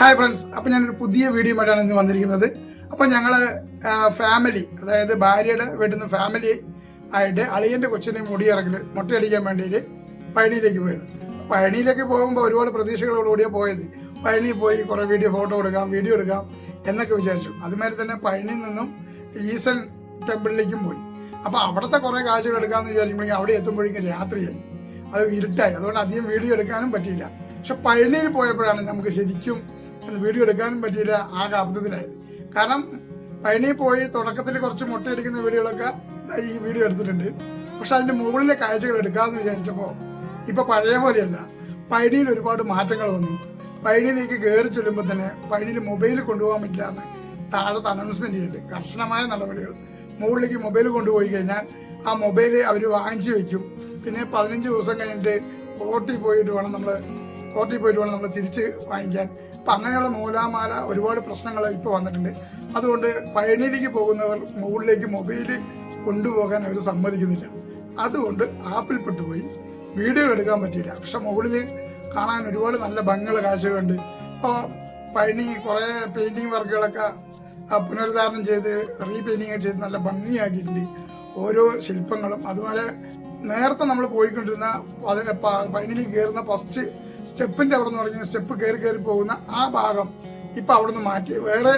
Hi friends അപ്പം ഞാനൊരു പുതിയ വീഡിയോ ആയിട്ടാണ് ഇന്ന് വന്നിരിക്കുന്നത്. അപ്പം ഞങ്ങൾ ഫാമിലി അതായത് ഭാര്യയുടെ വീട്ടിൽ നിന്ന് ഫാമിലി ആയിട്ട് അളിയന്റെ കൊച്ചിനെ ഇറങ്ങി മുട്ടയടിക്കാൻ വേണ്ടിയിട്ട് പഴനിയിലേക്ക് പോയത്. പഴനിയിലേക്ക് പോകുമ്പോൾ ഒരുപാട് പ്രതീക്ഷകളോടുകൂടിയാണ് പോയത്. പഴനി പോയി കുറേ വീഡിയോ ഫോട്ടോ എടുക്കാം വീഡിയോ എടുക്കാം എന്നൊക്കെ വിചാരിച്ചു. അതുമാതിരി തന്നെ പഴനിയിൽ നിന്നും ഈസൻ ടെമ്പിളിലേക്കും പോയി. അപ്പോൾ അവിടുത്തെ കുറേ കാഴ്ചകൾ എടുക്കാമെന്ന് വിചാരിക്കുമ്പോഴേക്കും അവിടെ എത്തുമ്പോഴേക്കും രാത്രിയായി. അത് ഇരുട്ടായി. അതുകൊണ്ട് അധികം വീഡിയോ എടുക്കാനും പറ്റിയില്ല. പക്ഷെ പഴനിയിൽ പോയപ്പോഴാണ് നമുക്ക് ശരിക്കും അത് വീഡിയോ എടുക്കാനും പറ്റിയില്ല ആ അബദ്ധത്തിലായത്. കാരണം പഴനിയിൽ പോയി തുടക്കത്തിൽ കുറച്ച് മുട്ടയടിക്കുന്ന വീഡിയോകളൊക്കെ ഈ വീഡിയോ എടുത്തിട്ടുണ്ട്. പക്ഷെ അതിന്റെ മുകളിലെ കാഴ്ചകൾ എടുക്കാമെന്ന് വിചാരിച്ചപ്പോൾ ഇപ്പൊ പഴയ പോലെയല്ല. പഴനിയിൽ ഒരുപാട് മാറ്റങ്ങൾ വന്നു. പഴനിയിലേക്ക് കയറി ചെല്ലുമ്പോൾ തന്നെ പഴനിയിൽ മൊബൈൽ കൊണ്ടുപോകാൻ പറ്റില്ല എന്ന് താഴത്ത് അനൗൺസ്മെന്റ് ചെയ്യുന്നുണ്ട് കർശനമായ നടപടികൾ. മുകളിലേക്ക് മൊബൈൽ കൊണ്ടുപോയി കഴിഞ്ഞാൽ ആ മൊബൈൽ അവർ വാങ്ങിച്ചു വെക്കും. പിന്നെ പതിനഞ്ച് ദിവസം കഴിഞ്ഞിട്ട് കോർട്ടിൽ പോയിട്ട് വേണം നമ്മൾ കോർട്ടിൽ പോയിട്ട് വേണം നമ്മൾ തിരിച്ച് വാങ്ങിക്കാൻ. അപ്പം അങ്ങനെയുള്ള നൂലാമാല ഒരുപാട് പ്രശ്നങ്ങൾ ഇപ്പോൾ വന്നിട്ടുണ്ട്. അതുകൊണ്ട് പഴനിയിലേക്ക് പോകുന്നവർ മുകളിലേക്ക് മൊബൈൽ കൊണ്ടുപോകാൻ അവർ സമ്മതിക്കുന്നില്ല. അതുകൊണ്ട് ആപ്പിൽ പെട്ടുപോയി. വീഡിയോ എടുക്കാൻ പറ്റിയില്ല. പക്ഷെ മുകളിൽ കാണാൻ ഒരുപാട് നല്ല ഭംഗിയുള്ള കാഴ്ചകളുണ്ട്. ഇപ്പോൾ പഴനി കുറേ പെയിന്റിങ് വർക്കുകളൊക്കെ പുനരുദ്ധാരണം ചെയ്ത് റീപെയിന്റിങ് ചെയ്ത് നല്ല ഭംഗിയാക്കിയിട്ടുണ്ട്. ഓരോ ശില്പങ്ങളും. അതുപോലെ നേരത്തെ നമ്മൾ പോയിക്കൊണ്ടിരുന്ന അതിന് പഴനിയിൽ കയറുന്ന ഫസ്റ്റ് സ്റ്റെപ്പിന്റെ അവിടെ നിന്ന് പറഞ്ഞാൽ സ്റ്റെപ്പ് കയറി കയറി പോകുന്ന ആ ഭാഗം ഇപ്പൊ അവിടെ നിന്ന് മാറ്റി. വേറെ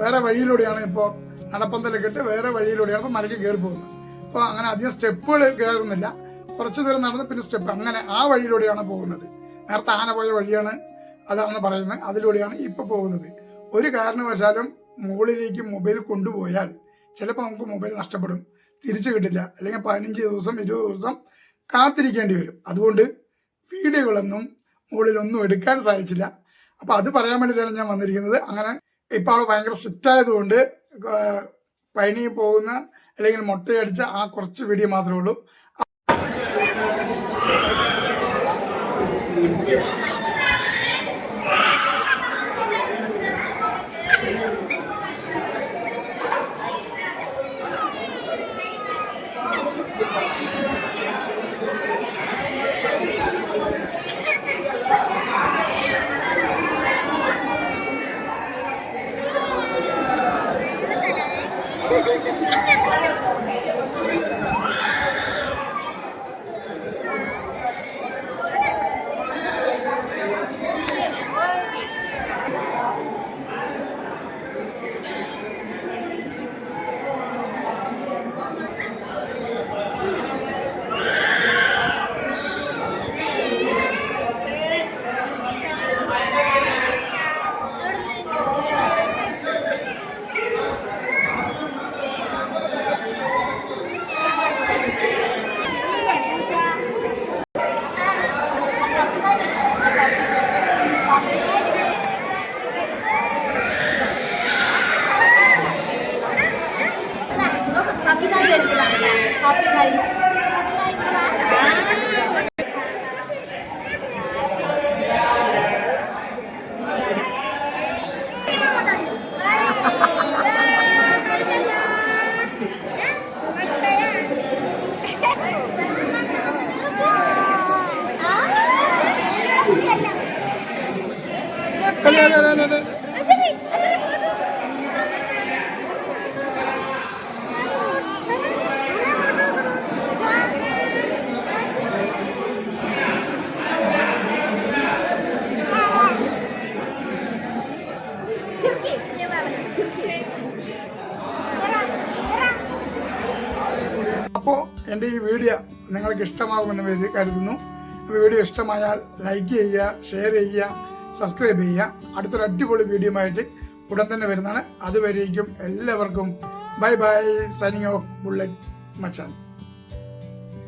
വേറെ വഴിയിലൂടെയാണ് ഇപ്പോൾ നടപ്പന്തലൊക്കെ ഇട്ട് വേറെ വഴിയിലൂടെയാണ് ഇപ്പോൾ മലയ്ക്ക് കയറി പോകുന്നത്. അപ്പോൾ അങ്ങനെ അധികം സ്റ്റെപ്പുകൾ കയറുന്നില്ല. കുറച്ചു ദൂരം നടന്ന് പിന്നെ സ്റ്റെപ്പ് അങ്ങനെ ആ വഴിയിലൂടെയാണ് പോകുന്നത്. നേരത്തെ ആന പോയ വഴിയാണ് അതാണെന്ന് പറയുന്നത്. അതിലൂടെയാണ് ഇപ്പൊ പോകുന്നത്. ഒരു കാരണവശാലും മുകളിലേക്ക് മൊബൈൽ കൊണ്ടുപോയാൽ ചിലപ്പോൾ നമുക്ക് മൊബൈൽ നഷ്ടപ്പെടും. തിരിച്ചു കിട്ടില്ല. അല്ലെങ്കിൽ പതിനഞ്ച് ദിവസം ഇരുപത് ദിവസം കാത്തിരിക്കേണ്ടി വരും. അതുകൊണ്ട് വീഡിയോകളൊന്നും മുകളിലൊന്നും എടുക്കാൻ സാധിച്ചില്ല. അപ്പൊ അത് പറയാൻ വേണ്ടിയിട്ടാണ് ഞാൻ വന്നിരിക്കുന്നത്. അങ്ങനെ ഇപ്പൊ അവൾ ഭയങ്കര സ്ട്രിക്റ്റ് ആയതുകൊണ്ട് പൈനി പോകുന്ന അല്ലെങ്കിൽ മുട്ടയടിച്ച ആ കുറച്ച് വീഡിയോ മാത്രമേ ഉള്ളൂ. അപ്പോൾ എന്റെ ഈ വീഡിയോ നിങ്ങൾക്ക് ഇഷ്ടമാകുമെന്ന് കരുതുന്നു. അപ്പോൾ വീഡിയോ ഇഷ്ടമായാൽ ലൈക്ക് ചെയ്യുക ഷെയർ ചെയ്യുക. സബ്സ്ക്രൈബ് ചെയ്യുക. അടുത്തൊരു അടിപൊളി വീഡിയോ ആയിട്ട് ഉടൻ തന്നെ വരുന്നതാണ്. അതുവരേക്കും എല്ലാവർക്കും bye bye signing off bullet മച്ചാൻ.